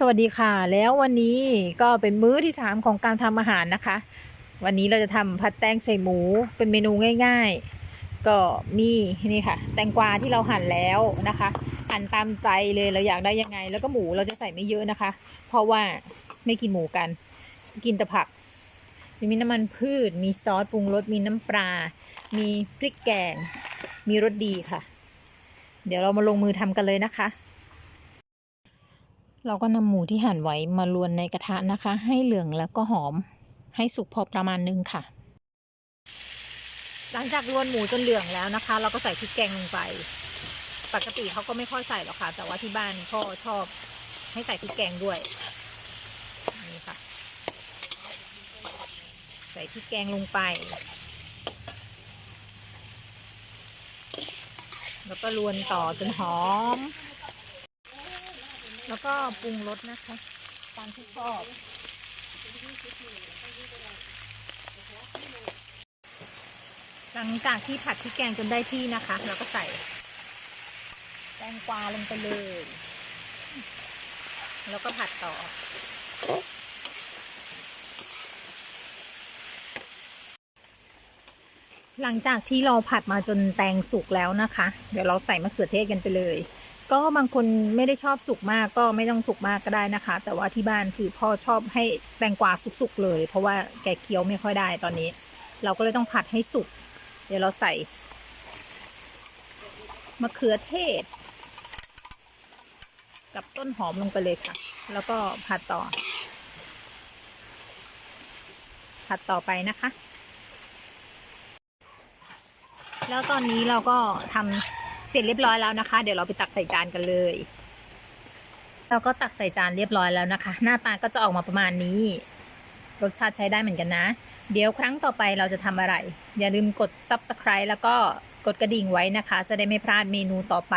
สวัสดีค่ะ แล้ววันนี้ก็เป็นมื้อที่ 3 ของการทำอาหารนะคะ วันนี้เราจะทำผัดแตงใส่หมูเป็นเมนูง่าย ๆ ก็มีนี่ค่ะ แตงกวาที่เราหั่นแล้วนะคะ หั่นตามใจเลยเราอยากได้ยังไง แล้วก็หมูเราจะใส่ไม่เยอะนะคะ เพราะว่าไม่กินหมูกัน กินแต่ผัก มีน้ำมันพืช มีซอสปรุงรสมีน้ำปลา มีพริกแกง มีรสดีค่ะ เดี๋ยวเรามาลงมือทำกันเลยนะคะ เราก็นำหมูที่หั่นไว้มาลวนในกระทะนะคะ ให้เหลืองแล้วก็หอม ให้สุกพอประมาณนึงค่ะ หลังจากลวนหมูจนเหลืองแล้วนะคะ เราก็ใส่พริกแกงลงไปปกติเขาก็ไม่ค่อยใส่หรอกค่ะ แต่ว่าที่บ้านพ่อชอบให้ใส่พริกแกงด้วยนี่ค่ะ ใส่พริกแกงลงไป แล้วก็ลวนต่อจนหอม แล้วก็ปรุงรสนะคะ ตามที่ชอบหลังจากที่ผัดพริกแกงจนได้ที่นะคะ เราก็ใส่แตงกวาลงไปเลย แล้วก็ผัดต่อ หลังจากที่เราผัดมาจนแตงสุกแล้วนะคะ เดี๋ยวเราใส่มะเขือเทศกันไปเลย ก็บางคนไม่ได้ชอบสุกมากก็ไม่ต้องสุกมากก็ได้นะคะ แต่ว่าที่บ้านคือพ่อชอบให้แตงกวาสุกๆเลย เพราะว่าแกเคี้ยวไม่ค่อยได้ตอนนี้ เราก็เลยต้องผัดให้สุก เดี๋ยวเราใส่มะเขือเทศ กับต้นหอมลงไปเลยค่ะ แล้วก็ผัดต่อ ผัดต่อไปนะคะ แล้วตอนนี้เราก็ทำ เสร็จเรียบร้อยแล้วนะคะ เดี๋ยวเราไปตักใส่จานกันเลยเราก็ตักใส่จานเรียบร้อยแล้วนะคะ หน้าตาก็จะออกมาประมาณนี้ รสชาติใช้ได้เหมือนกันนะ เดี๋ยวครั้งต่อไปเราจะทำอะไร อย่าลืมกด subscribe แล้วก็กดกระดิ่งไว้นะคะ จะได้ไม่พลาดเมนูต่อไป